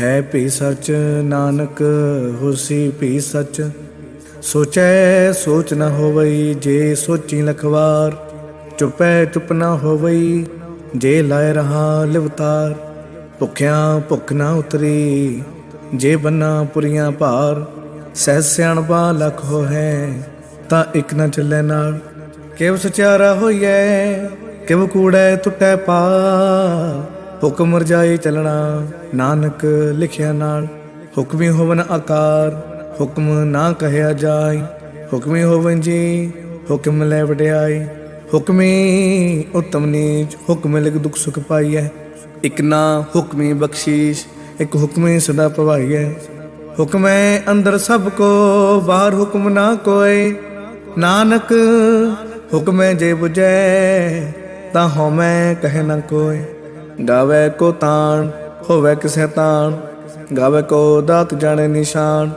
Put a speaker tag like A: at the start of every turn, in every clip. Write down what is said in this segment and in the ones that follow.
A: ਹੈ ਭੀ ਸਚ, ਨਾਨਕ ਹੋਸੀ ਭੀ ਸਚ। ਸੋਚੈ, ਸੋਚ ਨ ਹੋਵਈ, ਜੇ ਸੋਚੀ ਲਖਵਾਰ। ਚੁਪੈ, ਚੁਪ ਨ ਹੋਵਈ, ਜੇ ਲਾਇ ਰਹਾ ਲਿਵਤਾਰ। ਭੁਖਿਆ ਭੁਖ ਨ ਉਤਰੀ, ਜੇ ਬੰਨਾ ਪੁਰੀਆਂ ਭਾਰ। ਸਹਿ ਸਿਆਣਪਾ ਲਖ ਹੋਇ ਤਾਂ ਇੱਕ ਨ ਚੱਲੇ ਨਾਲ। ਕਿਵ ਸਚਿਆਰਾ ਹੋਈਐ, ਕਿਵ ਕੂੜੈ ਟੁੱਟੈ ਪਾ ਹੁਕਮ ਰਜਾਈ ਚੱਲਣਾ ਨਾਨਕ ਲਿਖਿਆ ਨਾਲ, ਹੁਕਮੀ ਹੋਵਨ ਆਕਾਰ, ਹੁਕਮ ਨਾ ਕਹਿਆ ਜਾਏ, ਹੁਕਮੀ ਹੋਵਨ ਜੀ, ਹੁਕਮ ਲੈ ਵਡਿਆਈ ਹੁਕਮੀ ਉਤਮ ਨੀਚ, ਹੁਕਮ ਲਿਖ ਦੁਖ ਸੁਖ ਪਾਈਐ, ਇਕ ਨਾ ਹੁਕਮੀ ਬਖਸ਼ੀਸ਼, ਇਕ ਹੁਕਮੀ ਸਦਾ ਪਵਾਈਐ, ਹੁਕਮ ਹੈ ਅੰਦਰ ਸਭ ਕੋ, ਬਾਹਰ ਹੁਕਮ ਨਾ ਕੋਏ, ਨਾਨਕ ਹੁਕਮੈ ਜੇ 부ਜੈ ਤਾਂ ਹਉਮੈ ਕਹੇ ਨਾ ਕੋਏ, ਗਾਵੇ ਕੋ ਤਾਣ ਹੋਵੇ ਕਿਸੈ ਤਾਣ, ਗਾਵੇ ਕੋ ਦਾਤ ਜਾਣੇ ਨਿਸ਼ਾਨ,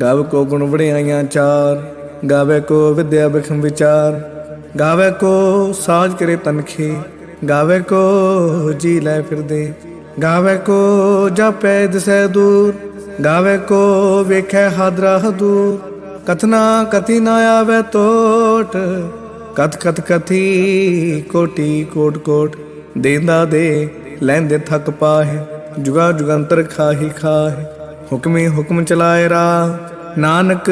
A: ਗਾਵੇ ਕੋ ਗੁਣ ਵੜਿਆਈਆਂ ਚਾਰ, ਗਾਵੇ ਕੋ ਵਿਦਿਆ ਬਖਮ ਵਿਚਾਰ, ਗਾਵੇ ਕੋ ਸਾਜ ਕਰੇ ਤਨਖੀ, ਗਾਵੇ ਕੋ ਜੀ ਲੈ ਫਿਰਦੇ, ਗਾਵੇ ਕੋ ਜਾਪੈ ਦਿਸੈ ਦੂਰ, ਗਾਵੇ ਕੋ ਵੇਖੈ ਹਾਦਰਾ ਹਦੂਰ ਕਥਨਾ ਕਥੀ ਨਾ ਆਵੇ ਟੋਟ ਕਥ ਕਥ ਕਥੀ ਕੋਟੀ ਕੋਟ ਕੋਟ, ਦੇਂਦਾ ਦੇ ਲੈਂਦੇ ਥੱਕ ਪਾਹੇ। ਜੁਗਾ ਜੁਗੰਤਰ ਖਾਹੀ ਖਾਹੇ, ਹੁਕਮੀ ਹੁਕਮ ਚਲਾਏ ਰਾ ਨਾਨਕ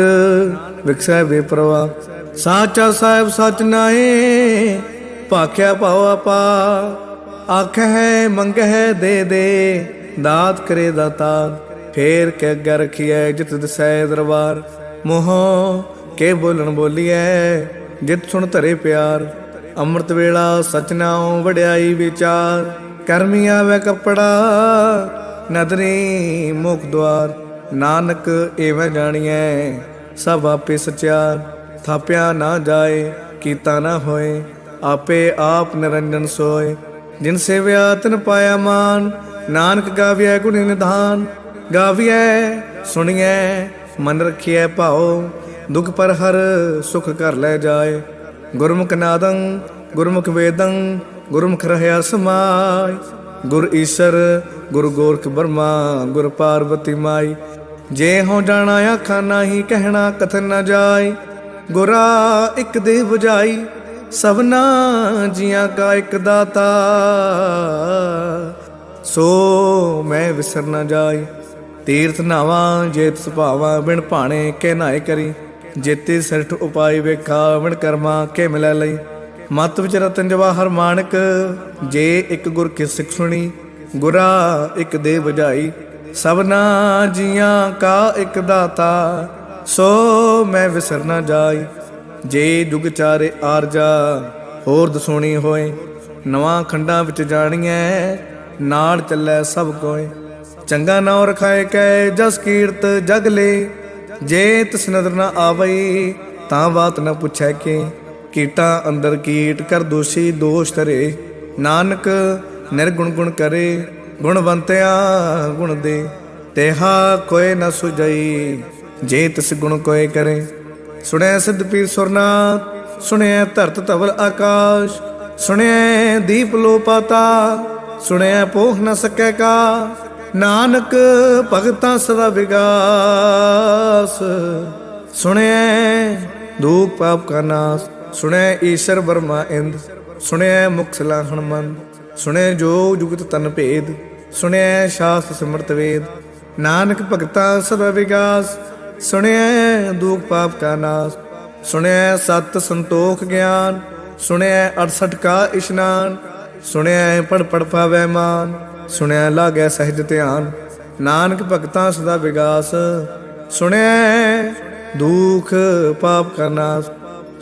A: ਵਿਖਸੈ ਬੇਪਰਵਾ ਸਾਚਾ ਸਾਹਿਬ ਸਚ ਨਾਏ ਭਾਖਿਆ ਪਾਉ ਆਪਾ। ਆਖੈ ਮੰਗਹਿ ਦੇ ਦੇ, ਦਾਤ ਕਰੇ ਦਾਤਾ। ਫੇਰ ਕੇ ਅੱਗੇ ਰਖੀਐ, ਜਿਤ ਦਸੈ ਦਰਬਾਰ। ਮੋਹ, ਕੇ ਬੋਲਣ ਬੋਲੀਐ, ਜਿਤ ਸੁਣ ਧਰੇ ਪਿਆਰ। ਅੰਮ੍ਰਿਤ ਵੇਲਾ ਸਚਨਾਉ ਵਡਿਆਈ ਵਿਚਾਰ। ਕਰਮੀ ਆਵੇ ਕਪੜਾ, ਨਦਰੀ ਮੁਖ ਦਵਾਰ। ਨਾਨਕ ਏਵੇਂ ਜਾਣੀਐ, ਸਭ ਆਪੇ ਸਚਿਆਰ। ਥਾਪਿਆ ਨਾ ਜਾਏ, ਕੀਤਾ ਨਾ ਹੋਏ, ਆਪੇ ਆਪ ਨਿਰੰਜਨ ਸੋਏ। ਜਿਨ ਸੇਵਿਆ, ਤਿਨ ਪਾਇਆ ਮਾਨ, ਨਾਨਕ ਗਾਵਿਐ ਗੁਣ ਨਿਧਾਨ। ਗਾਵਿਐ, ਸੁਣੀਐ, ਮਨ ਰਖਿਐ ਭਾਉ। ਦੁਖ ਪਰ ਹਰ ਸੁਖ ਕਰ ਲੈ ਜਾਏ। ਗੁਰਮੁਖ ਨਾਦੰ, ਗੁਰਮੁਖ ਵੇਦੰ ਗੁਰਮੁਖ ਰਹਿਆ ਸਮਾਈ, ਗੁਰ ਈਸ਼ਰ, ਗੁਰ ਗੋਰਖ ਬਰਮਾ, ਗੁਰ ਪਾਰਵਤੀ ਮਾਈ। ਜੇ ਹੋ ਜਾਣਾ ਆਖਾਂ, ਨਾਹੀ ਕਹਿਣਾ ਕਥਨ ਨਾ ਜਾਏ ਗੁਰਾ ਇੱਕ ਦੇ 부ਝਾਈ ਸਭਨਾ ਜੀਆਂ ਕਾ ਇੱਕ ਦਾਤਾ। ਸੋ ਮੈਂ ਵਿਸਰ ਨਾ ਜਾਈ, ਤੀਰਥ ਨਾਵਾਂ ਜੇਤ ਸੁਭਾਵਾਂ ਬਿਨ ਭਾਣੇ ਕੇ ਨਾਏ ਕਰੀ। ਜੇਤੇ ਸਿਰਠ ਉਪਾਈ ਵੇਖਾ ਵਿਣ ਕਰਮਾ ਕੇ ਮਿਲੈ ਲਈ। ਮਤ ਵਿਚ ਰਤਨ ਜਵਾਹਰ ਮਾਨਕ, ਜੇ ਇੱਕ ਗੁਰ ਕੀ ਸਿੱਖ ਸੁਣੀ, ਗੁਰਾ ਇੱਕ ਦੇ 부ਝਾਈ ਸਭਨਾ ਜੀਆਂ ਕਾ ਇੱਕ ਦਾਤਾ, ਸੋ ਮੈਂ ਵਿਸਰ ਨਾ ਜਾਈ। ਜੇ ਜੁਗ ਚਾਰੇ ਆਰਜਾ ਹੋਰ ਦਸੋਣੀ ਹੋਏ। ਨਵਾਂ ਖੰਡਾਂ ਵਿੱਚ ਜਾਣੀਐ, ਨਾਲ ਚੱਲੈ ਸਭ ਕੋਏ। ਚੰਗਾ ਨਾਉ ਰਖਾਏ ਕੈ, ਜਸ ਕੀਰਤ ਜਗ ਲੇ। ਜੇ ਤਿਸ ਨਦਰ ਨਾ ਆਵਈ, ਤਾਂ ਬਾਤ ਨਾ ਪੁੱਛੈ ਕੇ। ਕੀਟਾਂ ਅੰਦਰ ਕੀਟ ਕਰ ਦੋਸ਼ੀ ਦੋਸ਼ ਧਰੇ। ਨਾਨਕ ਨਿਰਗੁਣ ਗੁਣ ਕਰੇ, ਗੁਣਵੰਤਿਆ ਗੁਣ ਦੇ। ਤੇਹਾ ਕੋਏ ਨ ਸੁਜਈ ਜੇ ਤਿਸ ਗੁਣ ਕੋਏ ਕਰੇ। ਸੁਣਿਆ ਸਿੱਧ ਪੀਰ ਸੁਰਨਾਥ ਸੁਣਿਆ ਧਰਤ ਧਵਲ ਆਕਾਸ਼। ਸੁਣਿਆ ਦੀਪ ਲੋ ਪਾਤਾ ਸੁਣਿਆ ਪੋਖ ਨ ਸਕੈ ਕਾ। ਨਾਨਕ ਭਗਤਾਂ ਸਦਾ ਵਿਗਾਸ। ਸੁਣਿਆ ਦੁਖ ਪਾਪ ਕਾ ਨਾਸ। ਸੁਣੈ ਈਸ਼ਰ ਬਰਮਾ ਇੰਦ ਸੁਣਿਆ ਮੁਖ ਸਲਾ ਹਨਮਨ ਸੁਣਿਆ ਜੋ ਜੁਗਤ ਤਨ ਭੇਦ ਸੁਣਿਆ ਸ਼ਾਸਤ ਸਿਮਰਤ ਵੇਦ, ਨਾਨਕ ਭਗਤਾਂ ਸਦਾ ਵਿਗਾਸ ਸੁਣਿਆ ਦੁਖ ਪਾਪ ਕਾ ਨਾਸ ਸੁਣਿਆ ਸਤ ਸੰਤੋਖ ਗਿਆਨ ਸੁਣਿਆ 68 ਕਾ ਇਸ਼ਨਾਨ ਸੁਣਿਆ ਪੜ ਪੜ ਪਾਵੈ ਮਾਨ ਸੁਣਿਆ ਲਾਗੈ ਸਹਿਜ ਧਿਆਨ, ਨਾਨਕ ਭਗਤਾਂ ਸਦਾ ਵਿਗਾਸ ਸੁਣਿਆ ਦੁਖ ਪਾਪ ਕਾ ਨਾਸ।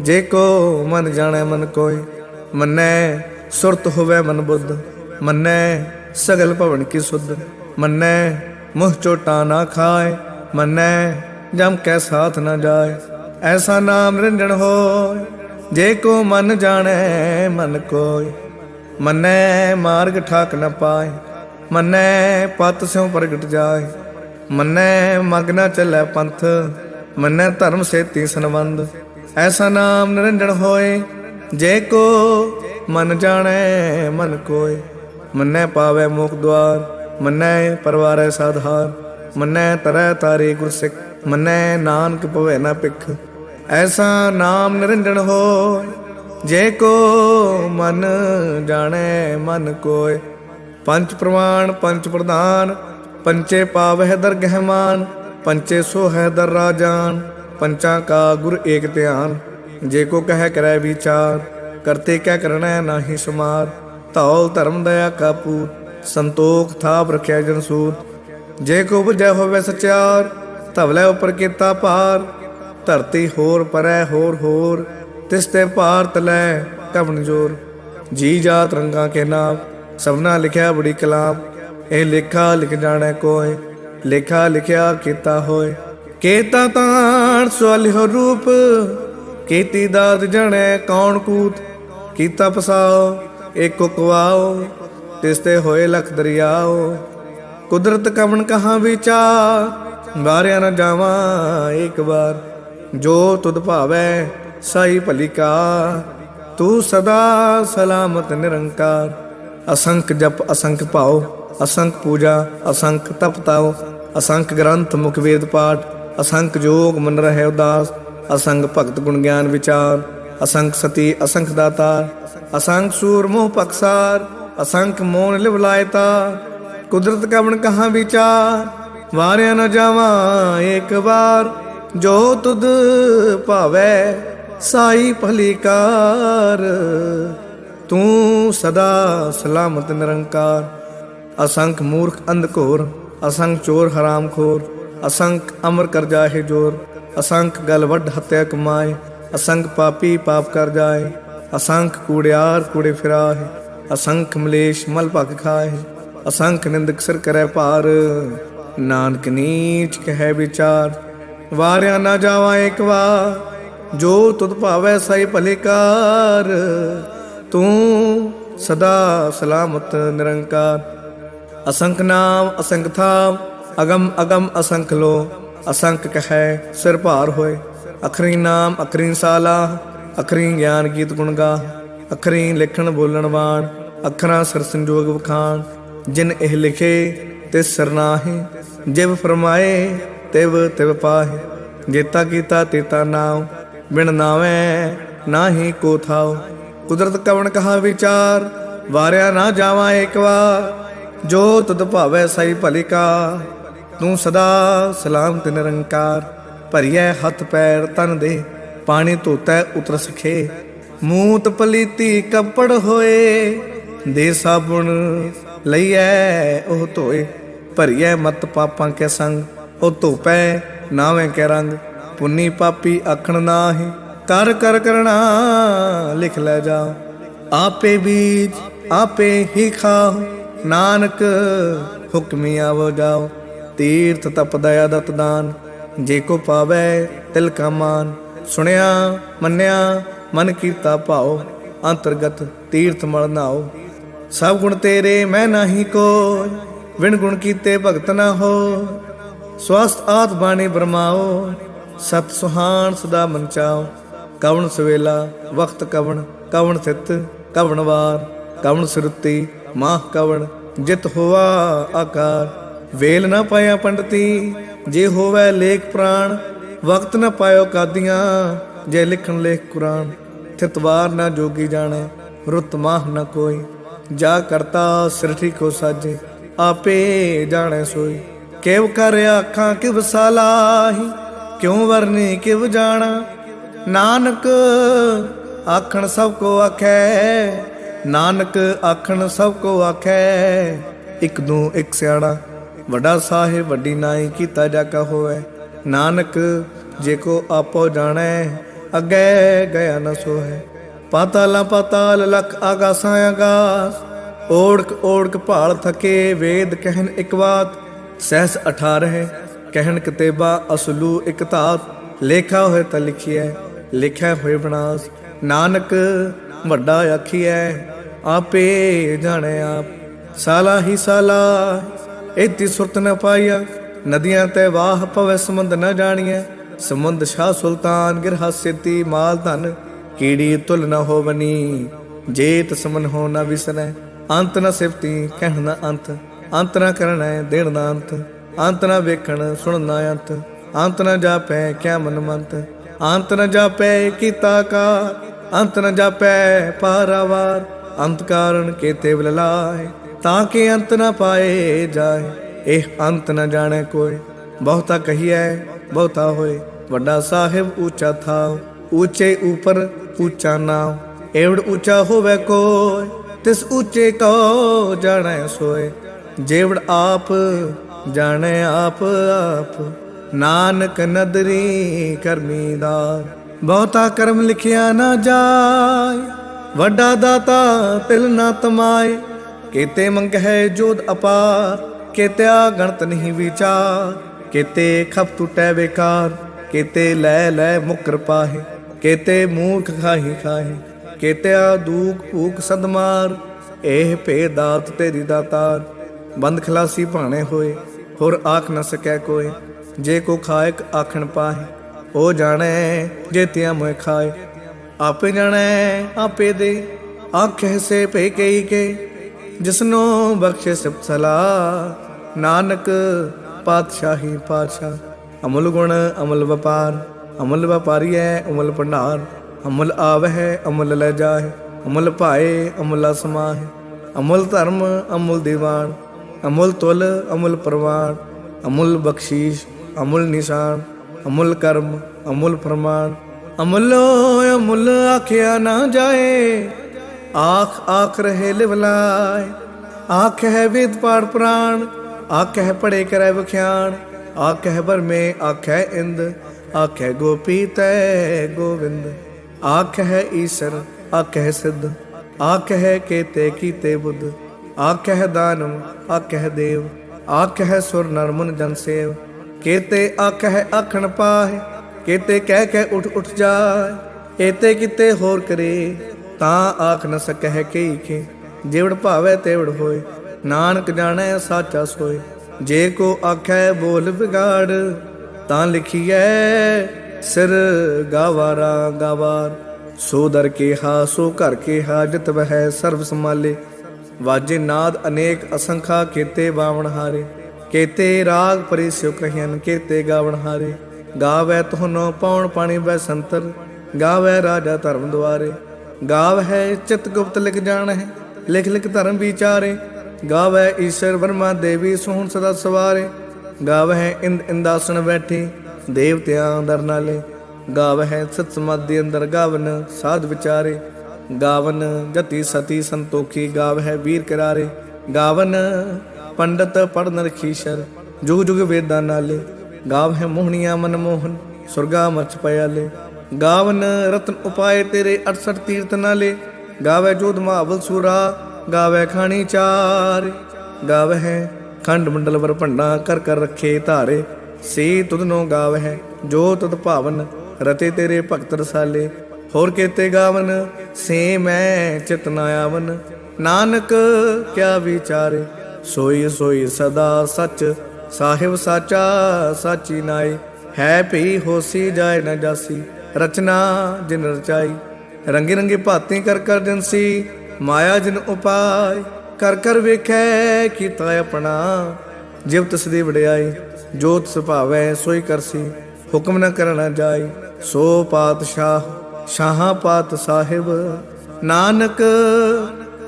A: ਜੇ ਕੋ ਮਨ ਜਾਣੈ ਮਨ ਕੋਇ, ਮੰਨੈ ਸੁਰਤ ਹੋਵੇ ਮਨ ਬੁੱਧ, ਮੰਨੈ ਸਗਲ ਭਵਨ ਕੀ ਸੁਧ, ਮੰਨੈ ਮੁਹ ਚੋਟਾ ਨਾ ਖਾਏ ਮੰਨੈ ਜਮ ਕੈ ਸਾਥ ਨਾ ਜਾਏ ਐਸਾ ਨਾਮ ਰੰਜਣ ਹੋਏ ਜੇ ਕੋ ਮਨ ਜਾਣੈ ਮਨ ਕੋਇ, ਮੰਨੈ ਮਾਰਗ ਠਾਕ ਨ ਪਾਏ ਮੰਨੈ ਪਤ ਸਿਉ ਪ੍ਰਗਟ ਜਾਏ ਮੰਨੈ ਮਗ ਨ ਚੱਲੈ ਪੰਥ, ਮੰਨੈ ਧਰਮ ਸੇਤੀ ਸੰਬੰਧ ਐਸਾ ਨਾਮ ਨਿਰੰਜਨ ਹੋਏ, ਜੇ ਕੋ ਮਨ ਜਾਣੈ, ਮਨ ਕੋਇ ਮੰਨੈ ਪਾਵੈ ਮੁਖ ਦਵਾਰ ਮੰਨੈ ਪਰਵਾਰੈ ਸਾਧਾਰ। ਮੰਨੈ ਤਰੈ ਤਾਰੇ ਗੁਰਸਿੱਖ, ਮੰਨੈ ਨਾਨਕ ਭਵੈ ਨਾ ਪਿਖ ਐਸਾ ਨਾਮ ਨਿਰੰਜਨ ਹੋਏ, ਜੇ ਕੋ ਮਨ ਜਾਣੈ, ਮਨ ਕੋਇ ਪੰਜ ਪ੍ਰਮਾਣ, ਪੰਜ ਪ੍ਰਧਾਨ ਪੰਚੇ ਪਾਵਹਿ ਦਰ ਗਹਿਮਾਨ ਪੰਚੇ ਸੋ ਹੈ ਦਰ ਰਾਜਾਨ। ਪੰਚਾਂ ਕਾ ਗੁਰ ਏਕ ਧਿਆਨ, ਜੇ ਕੋ ਕਹਿ ਕਰੈ ਵਿਚਾਰ, ਕਰਤੇ ਕਹਿ ਕਰਣਾ ਨਾਹੀ ਸੁਮਾਰ। ਧੌਲ ਧਰਮ ਦਇਆ ਕਾ ਸੰਤੋਖ ਥਾਪ ਰਖਿਆ ਜਨ ਸੂਤ ਜੇ ਕੋ ਬੁਝੈ ਹੋਵੇ ਸਚਿਆਰ, ਧਵਲੇ ਉਪਰ ਕੀਤਾ ਭਾਰ। ਧਰਤੀ ਹੋਰ ਪਰੈ ਹੋਰ ਹੋਰ, ਤਿਸ ਤੇ ਭਾਰਤ ਲੈ ਕਵਨ ਜੋਰ। ਜੀ ਜਾਤ ਰੰਗਾ ਕੇ ਨਾਮ ਸਭਨਾ ਲਿਖਿਆ ਬੜੀ ਕਲਾਮ ਇਹ ਲੇਖਾ ਲਿਖ ਜਾਣਾ ਕੋਏ ਲੇਖਾ ਲਿਖਿਆ ਕੀਤਾ ਹੋਏ ਕੀਤਾ ਤਾਣ ਸਵਾਲਿਓ ਰੂਪ, ਕੀਤੀ ਦਾਤ ਜਣੈ ਕੌਣ ਕੂਤ, ਕੀਤਾ ਪਸਾਓ ਏਕੋ ਕਵਾਓ, ਤਿਸ ਤੇ ਹੋਏ ਲਖ ਦਰਿਆਓ। ਕੁਦਰਤ ਕਵਣ ਕਹਾ ਵਿਚਾਰ ਬਾਰਿਆ ਨ ਜਾਵਾਂ ਇੱਕ ਵਾਰ। ਜੋ ਤੁਧ ਭਾਵੈ, ਸਾਈ ਭਲਿਕਾ ਤੂੰ ਸਦਾ ਸਲਾਮਤ ਨਿਰੰਕਾਰ। ਅਸੰਖ ਜਪ, ਅਸੰਖ ਭਾਉ, ਅਸੰਖ ਪੂਜਾ, ਅਸੰਖ ਤਪ ਤਾਉ ਅਸੰਖ ਗ੍ਰੰਥ ਮੁਖ ਵੇਦ ਪਾਠ। ਅਸੰਖ ਜੋਗ ਮਨ ਰਹਿ ਉਦਾਸ, ਅਸੰਖ ਭਗਤ ਗੁਣ ਗਿਆਨ ਵਿਚਾਰ, ਅਸੰਖ ਸਤੀ, ਅਸੰਖ ਦਾਤਾਰ ਅਸੰਖ ਸੂਰ ਮੋਹ ਪਕਸਾਰ ਅਸੰਖ ਮੋਨ ਲਿਵ ਲਾਇਤਾ ਕੁਦਰਤ ਕਵਣ ਕਹਾ ਵਿਚਾਰ, ਵਾਰਿਆ ਨਾ ਜਾਵਾਂ ਇੱਕ ਵਾਰ, ਜੋ ਤੁਧ ਭਾਵੈ ਸਾਈ ਭਲੀ ਕਾਰ, ਤੂੰ ਸਦਾ ਸਲਾਮਤ ਨਿਰੰਕਾਰ, ਅਸੰਖ ਮੂਰਖ ਅੰਧਕੋਰ ਅਸੰਖ ਚੋਰ ਹਰਾਮਖੋਰ ਅਸੰਖ ਅਮਰ ਕਰ ਜਾਹੇ ਜੋਰ, ਅਸੰਖ ਗਲ ਵੱਡ ਹੱਤਿਆ ਕਮਾਏ, ਅਸੰਖ ਪਾਪੀ ਪਾਪ ਕਰ ਜਾਏ, ਅਸੰਖ ਕੂੜਿਆਰ ਕੂੜੇ ਫਿਰਾਏ, ਅਸੰਖ ਮਲੇਸ਼ ਮਲ ਭਗ ਖਾਏ, ਅਸੰਖ ਨਿੰਦਕ ਸਿਰ ਕਰੈ ਭਾਰ। ਨਾਨਕ ਨੀਚ ਕਹੈ ਵਿਚਾਰ, ਵਾਰਿਆ ਨਾ ਜਾਵਾ ਇੱਕ ਵਾਰ, ਜੋ ਤੁਧ ਭਾਵੈ ਸਈ ਭਲੇ ਤੂੰ ਸਦਾ ਸਲਾਮਤ ਨਿਰੰਕਾਰ। ਅਸੰਖ ਨਾਮ ਅਸੰਖ ਥਾਮ ਅਗਮ ਅਗਮ ਅਸੰਖ ਲੋ, ਅਸੰਖ ਕਹੈ, ਸਿਰ ਭਾਰ ਹੋਏ। ਅਖਰੀ ਨਾਮ, ਅਖਰੀ ਸਾਲਾ ਅਖਰੀ ਗਿਆਨ ਗੀਤ ਗੁਣ ਗਾ ਅਖਰੀ ਲਿਖਣ ਬੋਲਣ ਵਾਣ, ਅੱਖਰਾਂ ਸਰ ਸੰਜੋਗ ਵਖਾਣ। ਜਿਨ ਇਹ ਲਿਖੇ ਤੇ ਸਰਨਾਹੀ ਜਿਵ ਫਰਮਾਏ, ਤਿਵ ਤਿਵ ਪਾਹੇ। ਜੇਤਾ ਕੀਤਾ ਤੇਤਾ ਨਾਉ, ਬਿਨ ਨਾਵੇਂ ਨਾਹੀ ਕੋ ਥਾਉ। ਕੁਦਰਤ ਕਵਣ ਕਹਾ ਵਿਚਾਰ, ਵਾਰਿਆ ਨਾ ਜਾਵਾਂ ਇੱਕ ਵਾਰ। ਜੋ ਤਦ ਭਾਵੈ ਸਈ ਭਲੀਕਾ ਤੂੰ ਸਦਾ ਸਲਾਮਤ ਨਿਰੰਕਾਰ, ਭਰੀਐ ਹੱਥ ਪੈਰ ਤਨ ਦੇ, ਪਾਣੀ ਧੋਤੈ ਉਤਰ ਸਖੇ ਮੂਤ ਪਲੀਤੀ ਕੱਪੜ ਹੋਏ, ਦੇ ਸਾਬੁਣ ਲਈਐ ਉਹ ਧੋਏ। ਭਰੀਐ ਮਤ ਪਾਪਾਂ ਕੇ ਸੰਗ, ਉਹ ਧੋਪੈ ਨਾਵੇਂ ਕੇ ਰੰਗ। ਪੁੰਨੀ ਪਾਪੀ ਆਖਣ ਨਾਹੀ, ਕਰ ਕਰ ਕਰਣਾ ਲਿਖ ਲੈ ਜਾ। ਆਪੇ ਬੀਜ ਆਪੇ ਹੀ ਖਾਓ, ਨਾਨਕ ਹੁਕਮੀ ਆਵੋ ਜਾਓ। ਤੀਰਥ ਤਪ ਦਇਆ ਜੇ ਕੋ ਪਾਵੈ ਤਿਲ ਕਾ ਮਾਨ। ਸੁਣਿਆ, ਮੰਨਿਆ, ਮਨ ਕੀਤਾ ਭਾਉ, ਅੰਤਰਗਤ ਤੀਰਥ ਮਲ ਨਾਓ ਸਭ ਗੁਣ ਤੇਰੇ ਮੈਂ ਨਹੀਂ ਕੋਈ ਵਿਣ ਗੁਣ ਕੀਤੇ ਭਗਤ ਨਾ ਹੋ ਸਵਸਤ ਆਤ ਬਾਣੀ ਬਰਮਾਓ ਸਤ ਸੁਹਾਨ ਸਦਾ ਮਨ ਚਾਓ ਕਵਣ ਸਵੇਲਾ ਵਕਤ ਕਵਣ ਕਵਣ ਸਿਤ, ਕਵਣ ਵਾਰ। ਕਵਣ ਸੁਰਤੀ, ਮਾਹ ਕਵਣ, ਜਿਤ ਹੋਆ ਆਕਾਰ। ਵੇਲ ਨਾ ਪਾਇਆ ਪੰਡਤੀ, ਜੇ ਹੋਵੇ ਲੇਖ ਪ੍ਰਾਣ, ਵਕਤ ਨਾ ਪਾਇਓ ਕਾਦੀਆਂ, ਜੇ ਲਿਖਣ ਲੇਖ ਕੁਰਾਨ ਥਿਤਵਾਰ ਨਾ ਜੋਗੀ ਜਾਣੇ, ਰੁੱਤ ਨਾ ਕੋਈ, ਜਾ ਕਰਤਾ ਸਿਰ ਠੀਕ ਸਾਜੇ, ਆਪੇ ਜਾਣੇ ਸੋਈ। ਕਿਵ ਕਰ ਆਖਾਂ, ਕਿਵ ਸਲਾਹੀ, ਕਿਉ ਵਰਨੀ, ਕਿਵ ਜਾਣਾ? ਨਾਨਕ ਆਖਣ ਸਭ ਕੋ ਆਖੈ, ਨਾਨਕ ਆਖਣ ਸਭ ਕੋ ਆਖੈ, ਇਕ ਦੂ ਇੱਕ ਸਿਆਣਾ ਵੱਡਾ ਸਾਹਿਬ, ਵੱਡੀ ਨਾਈ ਕੀਤਾ ਜਾ ਕਾ ਹੋਵੇ। ਨਾਨਕ, ਜੇ ਕੋ ਆਪੋ ਜਾਣੈ, ਅੱਗੇ ਗਿਆ ਨ ਸੋਹੈ। ਪਾਤਾਲਾਂ ਪਾਤਾਲ, ਲਖ ਆਗਾਸਾਂ ਆਗਾਸ। ਓੜਕ ਓੜਕ ਭਾਲ ਥਕੇ, ਵੇਦ ਕਹਿਨ ਇਕ ਬਾਤ, ਸਹਿਸ 18 ਕਹਿਣ ਕਿਤੇਬਾ ਅਸਲੂ ਇਕ ਧਾਤ। ਲੇਖਾ ਹੋਏ ਤਾਂ ਲਿਖਿਐ ਲਿਖਿਆ ਹੋਏ ਬਨਾਸ। ਨਾਨਕ, ਵੱਡਾ ਆਖੀਐ, ਆਪੇ ਜਾਣੈ ਆਪ। ਸਾਲਾ ਹੀ ਸਾਲਾ ਇਤੀ ਸੁਰਤ ਨ ਪਾਈਆ, ਨਦੀਆਂ ਤੇ ਵਾਹ ਪਵੈ, ਸਮੁੰਦ ਨ ਜਾਣੀਐ। ਸਮੁੰਦ ਸ਼ਾਹ ਸੁਲਤਾਨ ਗਿਰਹਾ ਸਿੱਤੀ ਮਾਲ ਧਨ ਕੀੜੀ ਤੁਲ ਨ ਹੋਵਨੀ। ਜੇਤ ਸਮਨ ਹੋ ਨ ਵਿਸਰੈ, ਅੰਤ ਨ ਸਿਫਤੀ, ਕਹਿਣ ਨ ਅੰਤ। ਅੰਤ ਨ ਕਰਣੈ ਦੇਣ ਨ ਅੰਤ। ਅੰਤ ਨ ਵੇਖਣ ਸੁਣ ਨ ਅੰਤ। ਅੰਤ ਨ ਜਾਪੈ, ਕਿਆ ਮਨ ਮੰਤ ਅੰਤ ਨ ਜਾਪੈ, ਕੀਤਾ ਕਾ ਅੰਤ ਨ ਜਾਪੈ, ਪਾਰਾਵਾਰ। ਅੰਤ ਕਾਰਨ ਕੇਤੇ ਵਿਲ ਲਾਏ ਤਾਂ ਕਿ ਅੰਤ ਨਾ ਪਾਏ ਜਾਏ। ਇਹ ਅੰਤ ਨਾ ਜਾਣੇ ਕੋਈ। ਬਹੁਤਾ ਕਹੀਐ, ਬਹੁਤਾ ਹੋਏ। ਵੱਡਾ ਸਾਹਿਬ ਉੱਚਾ ਥਾਉ। ਉੱਚੇ ਉਪਰ ਉੱਚਾ ਨਾਮ ਏਵੜ ਉੱਚਾ ਹੋਵੇ ਕੋਈ, ਤਿਸ ਉੱਚੇ ਕੋ ਜਾਣੈ ਸੋਏ। ਜੇਵੜ ਆਪ ਜਾਣੈ ਆਪ ਆਪ। ਨਾਨਕ ਨਦਰੀ ਕਰਮੀਦਾਰ ਬਹੁਤਾ ਕਰਮ ਲਿਖਿਆ ਨਾ ਜਾਏ। ਵੱਡਾ ਦਾਤਾ ਤਿਲ ਨਾ ਤਮਾਏ। ਕੀਤੇ ਮੰਗਹਿ ਜੋਦ ਅਪਾਰ, ਕੀਤਿਆ ਗਣਤ ਨਹੀਂ ਵਿਚਾਰ। ਕੀਤੇ ਖਪ ਟੁਟੈ ਬੇਕਾਰ, ਕੀਤੇ ਲੈ ਲੈ ਮੁਕਰ ਪਾਹੇ ਕੀਤੇ ਮੂਰਖ ਖਾਹੀ ਖਾਹੇ, ਕੀਤਿਆ ਦੂਖ ਭੂਖ ਸਦਮਾਰ ਇਹ ਭੇਦਾਤ ਤੇਰੀ ਦਾਤਾਰ, ਬੰਦ ਖਲਾਸੀ ਭਾਣੇ ਹੋਏ, ਹੋਰ ਆਖ ਨ ਸਕੈ ਕੋਈ ਜੇ ਕੋ ਖਾਇਕ ਆਖਣ ਪਾਹੇ, ਉਹ ਜਾਣੈ ਜੇ ਤਿਆ ਮੋਇ ਖਾਏ। ਆਪੇ ਜਾਣੈ, ਆਪੇ ਦੇ ਆਖੇ ਸੇ ਭੇ ਕਈ ਕੇ। ਜਿਸਨੋ ਬਖਸ਼ੇ ਸਭ ਸਲਾ ਨਾਨਕ ਪਾਤਸ਼ਾਹੀ ਪਾਤਸ਼ਾਹ। ਅਮੁੱਲ ਗੁਣ, ਅਮਲ ਵਪਾਰ, ਅਮੁੱਲ ਵਪਾਰੀ ਹੈ ਅਮੁੱਲ ਭੰਡਾਰ। ਅਮੁੱਲ ਆਵਹਿ, ਅਮੁੱਲ ਲੈ ਜਾਏ ਅਮੁੱਲ ਭਾਏ, ਅਮੁੱਲਾ ਸਮਾਹਿ ਅਮੁੱਲ ਧਰਮ, ਅਮੁੱਲ ਦੀਵਾਨ। ਅਮੁੱਲ ਤੁਲ, ਅਮੁੱਲ ਪ੍ਰਵਾਨ। ਅਮੁੱਲ ਬਖਸ਼ੀਸ਼, ਅਮੁੱਲ ਨਿਸ਼ਾਨ। ਅਮੁੱਲ ਕਰਮ, ਅਮੁੱਲ ਫਰਮਾਨ ਅਮੁੱਲੋ ਅਮੁੱਲ ਆਖਿਆ ਨਾ ਜਾਏ ਆਖ ਆਖ ਰਹੇ ਲਿਵਲਾਏ ਆਖ ਹੈ ਵਿਦ ਪਾੜ ਪ੍ਰਾਣ। ਆਖ ਹੈ ਪੜੇ ਕਰੈ ਵਖਿਆਣ। ਆਖ ਹੈ ਬਰਮੇ ਆਖ ਹੈ ਇੰਦ। ਆਖ ਹੈ ਗੋਪੀ ਤੈ ਗੋਵਿੰਦ। ਆਖ ਹੈ ਈਸ਼ਰ ਆਖ ਹੈ ਸਿੱਧ। ਆਖ ਹੈ ਕੇਤੇ ਕੀਤੇ ਬੁੱਧ। ਆਖ ਹੈ ਦਾਨਵ ਆਖ ਹੈ ਦੇਵ। ਆਖ ਹੈ ਸੁਰ ਨਰਮਨ ਜਨ ਸੇਵ। ਕੇਤੇ ਆਖ ਹੈ ਆਖਣ ਪਾਹੇ। ਕੇਤੇ ਕਹਿ ਕੇ ਉਠ ਉਠ ਜਾਏ ਏਤੇ ਕਿਤੇ ਹੋਰ ਕਰੇ। ਤਾਂ ਆਖ ਨ ਸਕਹਿ ਕਈ ਕੇ ਜਿਵੜ ਭਾਵੇ ਤੇਵੜ ਹੋਏ। ਨਾਨਕ ਜਾਣੈ ਸਾਚਾ ਸੋਏ। ਜੇ ਕੋ ਆਖੈ ਬੋਲ ਵਿਗਾੜ, ਤਾਂ ਲਿਖੀਐ, ਸਿਰ ਗਾਵਾਰਾ ਗਾਵਾਰ। ਸੋ ਦਰ ਕੇ ਹਾ ਸੋ ਘਰ ਕੇ ਹਾ ਵਹਿ ਸਰਬ ਸੰਭਾਲੇ। ਵਾਜੇ ਨਾਦ ਅਨੇਕ ਅਸੰਖਾ, ਕੀਤੇ ਬਾਵਣ ਹਾਰੇ। ਕੀਤੇ ਰਾਗ ਪਰਿ ਸਿਉ ਕਹਿਨ ਕੀਤੇ ਗਾਵਣ ਹਾਰੇ। ਗਾਵੇ ਤੁਹਨੋ ਪੌਣ ਪਾਣੀ ਬੈ ਸੰਤਰ। ਗਾਵੇ ਰਾਜਾ ਧਰਮ ਦੁਆਰੇ। ਗਾਵ ਹੈ ਚਿਤ ਗੁਪਤ ਲਿਖ ਜਾਣ ਹੈ ਲਿਖ ਲਿਖ ਧਰਮ ਵਿਚਾਰੇ। ਗਾਵੇ ਈਸ਼ਰ ਵਰਮਾ ਦੇਵੀ ਸੋਹਣ ਸਦਾ ਸਵਾਰੇ। ਗਾਵ ਹੈ ਇੰਦ ਇੰਦਾਸਣ ਬੈਠੀ, ਦੇਵਤਿਆਂ ਦਰ ਨਾਲੇ। ਗਾਵ ਹੈ ਸਤ ਸਮਾਧੀ ਅੰਦਰ ਗਾਵਨ ਸਾਧ ਵਿਚਾਰੇ। ਗਾਵਨ ਜਤੀ ਸਤੀ ਸੰਤੋਖੀ ਗਾਵ ਹੈ ਵੀਰ ਕਰਾਰੇ। ਗਾਵਨ ਪੰਡਤ ਪੜਨ ਰਖੀਸ਼ਰ, ਜੁਗ ਜੁਗ ਵੇਦਾਂ ਨਾਲੇ। ਗਾਵ ਹੈ ਮੋਹਣੀਆਂ ਮਨਮੋਹਨ, ਸੁਰਗਾ ਮਰਚ ਪਿਆਲੇ। ਗਾਵਨ ਰਤਨ ਉਪਾਏ ਤੇਰੇ 68 ਤੀਰਤ ਨਾਲੇ। ਗਾਵੇ ਜੋਧ ਮਹਾਵਲ ਸੂਰਾ, ਗਾਵੇ ਖਾਣੀ ਚਾਰ। ਗਾਵੇ ਹੈ ਖੰਡ ਮੰਡਲ ਵਰ ਭੰਡਾ ਕਰ ਕਰ ਰੱਖੇ ਧਾਰੇ। ਸੀ ਤੁਧਨੋ ਗਾਵੇ ਹੈ ਜੋ ਤਤ ਭਾਵਨ ਰਤੇ ਤੇਰੇ ਭਗਤ ਰਸਾਲੇ। ਹੋਰ ਕੇਤੇ ਗਾਵਨ, ਸੇ ਮੈਂ ਚਿਤਨਾ ਆਵਨ। ਨਾਨਕ ਕਿਆ ਵਿਚਾਰੇ, ਸੋਈ ਸੋਈ ਸਦਾ ਸੱਚ। ਸਾਹਿਬ ਸਾਚਾ ਸਾਚੀ ਨਾਏ, ਹੈ ਭਈ ਹੋਸੀ ਜਾਏ ਨਾ ਜਾਸੀ। ਰਚਨਾ ਜਿਨ ਰਚਾਈ ਰੰਗੇ ਰੰਗੇ ਭਾਤੀ ਕਰ ਕਰ ਜਨਸੀ ਮਾਇਆ ਜਿਨ ਉਪਾਇ ਕਰ ਕਰ ਵੇਖੈ ਕੀਤਾ ਆਪਣਾ। ਜਿਵ ਤਿਸ ਵਡਿਆਈ, ਜੋਤ ਸੁਭਾਵੈ ਸੋਈ ਕਰਸੀ ਹੁਕਮ ਨ ਕਰਨਾ ਜਾਈ, ਸੋ ਪਾਤਸ਼ਾਹ, ਸ਼ਾਹਾਂ ਪਾਤ ਸਾਹਿਬ, ਨਾਨਕ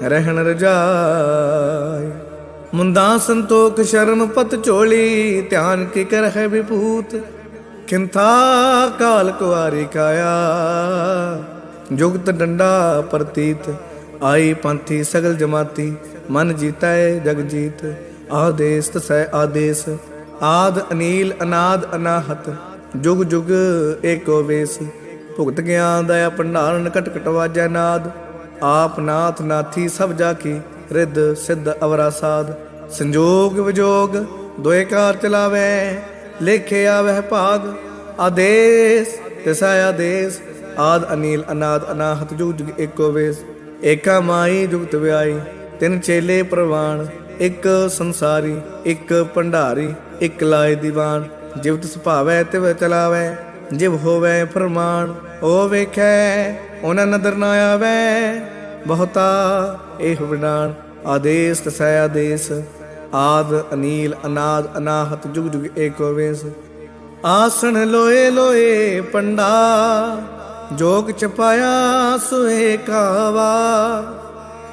A: ਰਹਿਣ ਰਜਾਈ। ਮੁੰਦਾ ਸੰਤੋਖ ਸ਼ਰਮ ਪਤ ਝੋਲੀ, ਧਿਆਨ ਕੀ ਕਰ ਹੈ ਵਿਭੂਤ ਕਿੰਥਾ ਕਾਲ ਕੁਆਰੀ ਕਾਇਆ। ਜੁਗਤ ਡੰਡਾ ਪ੍ਰਤੀਤ, ਆਈ ਪੰਥੀ ਸਗਲ ਜਮਾਤੀ, ਮਨ ਜੀਤੈ ਜਗ ਜੀਤ, ਆਦੇਸ ਤਸੈ ਆਦੇਸ, ਆਦ ਅਨੀਲ ਅਨਾਦ ਅਨਾਹਤ, ਜੁਗ ਜੁਗ ਏਕੋ ਵੇਸ, ਭੁਗਤ ਗਿਆਨ ਦਾ ਭੰਡਾਰਨ ਕਟ ਕਟ ਨਾਦ, ਆਪ ਨਾਥ ਨਾਥੀ ਸਭ ਜਾ ਕੀ, ਰਿੱਧ ਸਿੱਧ ਅਵਰਾ ਸਾਧ ਸੰਜੋਗ ਵਿਜੋਗ ਦੋਏ ਕਾਰ ਚਲਾਵੇ। ਲੇਖਿਆ ਆਵਹਿ ਭਾਗ, ਆਦੇਸ, ਤਿਸਾ ਆਦੇਸ, ਆਦ ਅਨੀਲ, ਅਨਾਦ ਅਨਾਹਤ, ਜੁਗ ਜੁਗ ਏਕੋ ਵੇਸ। ਏਕਾ ਮਾਈ ਜੁਗਤ ਵਿਆਈ, ਤਿੰਨ ਚੇਲੇ ਪ੍ਰਵਾਨ ਇੱਕ ਸੰਸਾਰੀ, ਇੱਕ ਭੰਡਾਰੀ, ਇੱਕ ਲਾਏ ਦੀਵਾਨ। ਜਿਵਤ ਸੁਭਾਵੈ ਤਿਵ ਚਲਾਵੈ, ਜਿਵ ਹੋਵੇ ਫਰਮਾਨ ਓ ਵੇਖੈ, ਉਹਨਾਂ ਨਦਰ ਨਾ ਆਵੈ, ਬਹੁਤਾ ਇਹ ਵਿਡਾਨ ਆਦੇਸ, ਤਸੈ ਆਦੇਸ ਆਦ, ਅਨੀਲ, ਅਨਾਦ, ਅਨਾਹਤ, ਜੁਗ ਜੁਗ ਏਕੋ ਵੇਸ। ਆਸਣ ਲੋਏ ਲੋਏ ਪੰਡਾ, ਜੋਗ ਚਪਾਇਆ ਸੁਏ ਕਾਵਾ।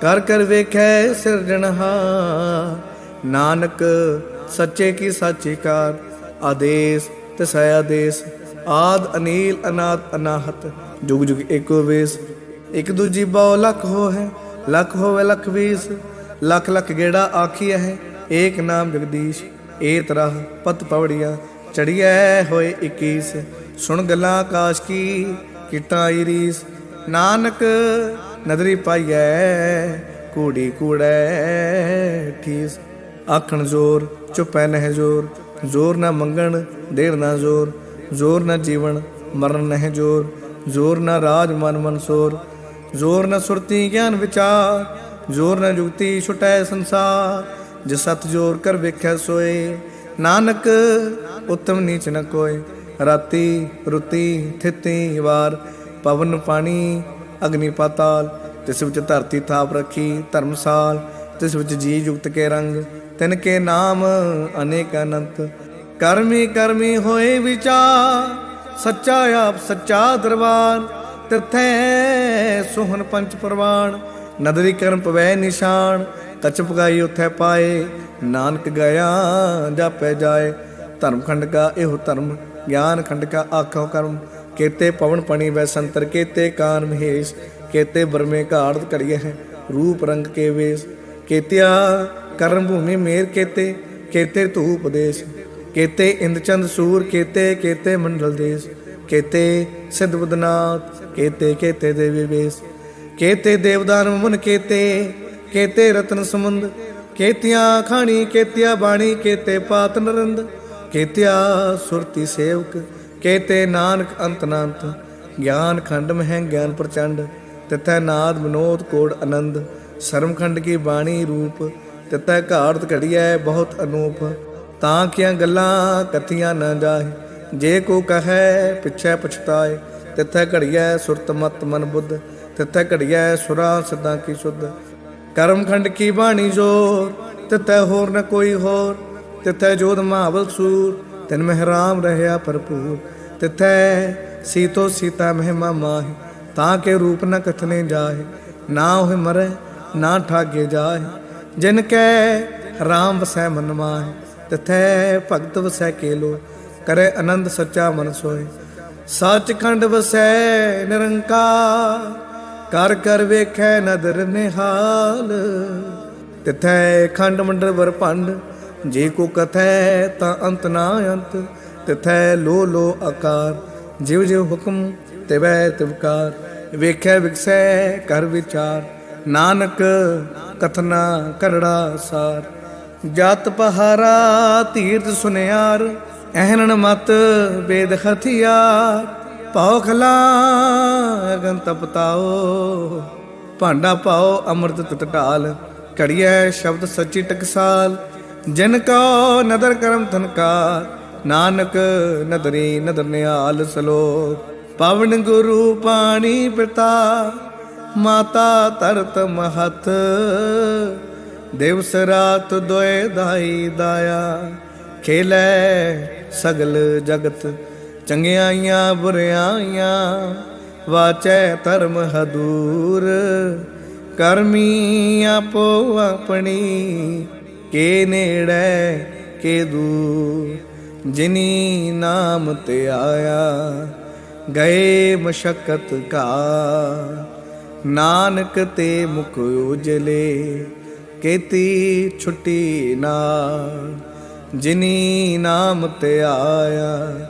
A: ਕਰ ਕਰ ਵੇਖੈ ਸਿਰਜਣਹਾ ਨਾਨਕ ਸੱਚੇ ਕੀ ਸਾਚੀ ਕਾਰ। ਆਦੇਸ ਤਸੈ ਆਦੇਸ, ਆਦ, ਅਨੀਲ, ਅਨਾਦ, ਅਨਾਹਤ, ਜੁਗ ਜੁਗ ਏਕੋ ਵੇਸ। ਇਕ ਦੂਜੀ ਬਹੁ ਲਖ ਹੋ ਹੈ ਲੱਖ ਹੋਵੇ ਲੱਖ ਵੀਸ। ਲੱਖ ਲੱਖ ਗੇੜਾ ਆਖੀ ਹੈ ਏਕ ਨਾਮ ਜਗਦੀਸ਼ ਏ ਤਰ੍ਹਾਂ ਪਤ ਪਵੜੀਆਂ, ਚੜੀਐ ਹੋਏ 21 ਸੁਣ ਗੱਲਾਂ ਆਕਾਸ਼ ਕੀ, ਕਿਟਾ ਰੀਸ ਨਾਨਕ ਨਦਰੀ ਪਾਈਐ, ਕੂੜੀ ਕੂੜੈ ਠੀਸ। ਆਖਣ ਜ਼ੋਰ, ਚੁਪੈ ਨਹਿ ਜ਼ੋਰ। ਜ਼ੋਰ ਨਾ ਮੰਗਣ, ਦੇਰ ਨਾ ਜ਼ੋਰ। ਜ਼ੋਰ ਨਾ ਜੀਵਨ, ਮਰਨ ਨਹਿ ਜ਼ੋਰ। ਜ਼ੋਰ ਨਾ ਰਾਜ ਮਨ ਮਨਸੋਰ ਜ਼ੋਰ ਨਾ ਸੁਰਤੀ ਗਿਆਨ ਵਿਚਾਰ। ਜ਼ੋਰ ਨਾ ਜੁਗਤੀ ਛੁਟੈ ਸੰਸਾਰ। ਜਿਸ ਸਤ ਜੋਰ ਕਰ ਵੇਖੈ ਸੋਏ, ਨਾਨਕ ਉਤਮ ਨੀਚ ਨ ਕੋਏ। ਰਾਤੀ ਰੁਤੀ ਥਿਤੀ ਵਾਰ, ਪਵਨ ਪਾਣੀ, ਅਗਨੀ ਪਾਤਾਲ। ਤਿਸ ਵਿੱਚ ਧਰਤੀ ਥਾਪ ਰੱਖੀ ਧਰਮਸਾਲ, ਤਿਸ ਵਿੱਚ ਜੀ ਯੁਕਤ ਕੇ ਰੰਗ। ਤਿਨ ਕੇ ਨਾਮ ਅਨੇਕ ਅਨੰਤ। ਕਰਮੀ ਕਰਮੀ ਹੋਏ ਵਿਚਾਰ, ਸੱਚਾ ਆਪ ਸੱਚਾ ਦਰਬਾਰ। ਤਿੱਥੈ ਸੁਹਨ ਪੰਚ ਪ੍ਰਵਾਨ ਨਦਰੀ ਕਰਮ ਪਵੈ ਨਿਸ਼ਾਨ। ਕਚ ਪਗਾਈ ਉਥੈ ਪਾਏ, ਨਾਨਕ ਗਿਆ ਜਾਪੈ ਜਾਏ। ਧਰਮ ਖੰਡ ਕਾ ਇਹੋ ਧਰਮ, ਗਿਆਨ ਖੰਡ ਕਾ ਆਖੋ ਕਰਮ। ਕੇਤੇ ਪਵਨ ਪਣੀ ਵੈ ਸੰਤਰ, ਕੇਤੇ ਕਾਨ ਮਹੇਸ਼, ਕੇਤੇ ਬਰਮੇ ਘਾੜਤ ਕੜੀਏ ਹੈ, ਰੂਪ ਰੰਗ ਕੇ ਵੇਸ। ਕੇਤਿਆ ਕਰਮ ਭੂਮੀ ਮੇਰ ਕੇਤੇ ਕੇਤੇ ਧੂਪ ਦੇਸ਼। ਕੇਤੇ ਇੰਦ ਚੰਦ ਸੂਰ, ਕੇਤੇ ਕੇਤੇ ਮੰਡਲ ਦੇਸ਼। ਕੇਤੇ ਸਿਧ ਬਦਨਾਥ, ਕੇਤੇ ਕੇਤੇ ਦੇਵੀ ਵੇਸ। ਕੇਤੇ ਦੇਵਦਾਨ ਮਨ ਕੇਤੇ ਕੇਤੇ ਰਤਨ ਸਮੁੰਦ, ਕੇਤਿਆਂ ਖਾਣੀ, ਕੇਤਿਆ ਬਾਣੀ, ਕੇਤੇ ਪਾਤ ਨਰੰਦ, ਕੇਤਿਆ ਸੁਰਤੀ ਸੇਵਕ, ਕੇਤੇ ਨਾਨਕ ਅੰਤ ਨਾੰਤ, ਗਿਆਨ ਖੰਡ ਮਹਿ ਗਿਆਨ ਪ੍ਰਚੰਡ ਤਿਤੈ ਨਾਦ ਵਿਨੋਦ ਕੋੜ ਆਨੰਦ ਸਰਮਖੰਡ ਕੀ ਬਾਣੀ ਰੂਪ ਤਿਤੈ ਘਾੜਤ ਘੜੀਐ ਬਹੁਤ ਅਨੂਪ, ਤਾਂ ਕਿਆਂ ਗੱਲਾਂ ਕਥੀਆਂ ਨਾ ਜਾਏ ਜੇ ਕੋ ਕਹੈ ਪਿਛੈ ਪਛਤਾਏ, ਤਿੱਥੈ ਘੜੀਐ ਸੁਰਤ ਮਤ ਮਨ ਬੁੱਧ, ਤਿੱਥੈ ਘੜੀਐ ਸੁਰਾ ਸਦਾ ਕੀ ਸੁਧ ਕਰਮ ਖੰਡ ਕੀ ਬਾਣੀ ਜੋਰ? ਤਿਤੈ ਹੋਰ ਨ ਕੋਈ ਹੋਰ। ਤਿੱਥੈ ਜੋਦ ਮਹਾਵਲ ਸੂਰ। ਤਿਨ ਮਹਿਰਾਮ ਰਹਿਆ ਭਰਪੂਰ। ਤਿੱਥੈ ਸੀਤੋ ਸੀਤਾ ਮਹਿਮਾ ਮਾਹੀ। ਤਾਂ ਕੇ ਰੂਪ ਨ ਕਥਨੇ ਜਾਏ ਨਾ ਹੋਇ ਮਰੈ, ਨਾ ਠਾਗੇ ਜਾਏ ਜਿਨ ਕੈ ਰਾਮ ਵਸੈ ਮਨ ਮਾਹਿ। ਤਿਥੈ ਭਗਤ ਵਸੈ ਕੇਲੋ। ਕਰੇ ਆਨੰਦ ਸੱਚਾ ਮਨ ਸੋਏ ਸੱਚਖੰਡ ਵਸੈ ਨਿਰੰਕਾਰ। ਕਰ ਕਰ ਵੇਖੈ ਨਦਰ ਨਿਹਾਲ। ਤਿਥੈ ਖੰਡ ਮੰਡਲ ਵਰ ਜੇ ਕੋ ਕਥੈ ਤਾਂ ਅੰਤ ਨਾ ਅੰਤ। ਤਿਥੈ ਲੋ ਲੋ ਆਕਾਰ ਜਿਵ ਜਿਵ ਹੁਕਮ ਤਿਵੈ ਤਿਵਕਾਰ ਵੇਖੈ ਵਿਕਸੈ ਕਰ ਵਿਚਾਰ, ਨਾਨਕ ਕਥਨਾ ਕਰੜਾ ਸਾਰ। ਜਤ ਪਹਾਰਾ ਤੀਰਥ ਸੁਨਿਆਰ, ਐਹਨਨ ਮਤ ਵੇਦ ਹਥਿਆਰ। ਭਉ ਖਲਾ ਅਗਨ ਤਪਤਾਓ ਭਾਂਡਾ ਪਾਓ, ਅੰਮ੍ਰਿਤ ਤੁਟ ਢਾਲ ਘੜੀਐ ਸ਼ਬਦ ਸੱਚੀ ਟਕਸਾਲ। ਜਿਨ ਕੋ ਨਦਰ ਕਰਮ ਥਨਕਾਰ ਨਾਨਕ ਨਦਰੀ ਨਦਰ ਨਿਹਾਲ ਸਲੋ ਪਵਨ ਗੁਰੂ ਪਾਣੀ ਪਿਤਾ ਮਾਤਾ ਤਰਤ ਮਹਤ। ਦਿਵਸ ਰਾਤ ਦੋਏ ਦਾਈ ਦਾਇਆ, ਖੇਲੇ ਸਗਲ ਜਗਤ। ਚੰਗਿਆਈਆਂ, ਬੁਰਿਆਈਆਂ, ਵਾਚੈ ਧਰਮ ਹਦੂਰ। ਕਰਮੀ ਆਪੋ ਆਪਣੀ, ਕੇ ਨੇੜੇ, ਕੇ ਦੂਰ। ਜਿਨੀ ਨਾਮ ਤੇ ਆਇਆ, ਗਏ ਮਸ਼ਕਤ ਕਾ। ਨਾਨਕ ਤੇ ਮੁਖ ਉਜਲੇ, ਕੀਤੀ ਛੁੱਟੀ ਨਾ। ਜਿਨੀ ਨਾਮ ਤੇ ਆਇਆ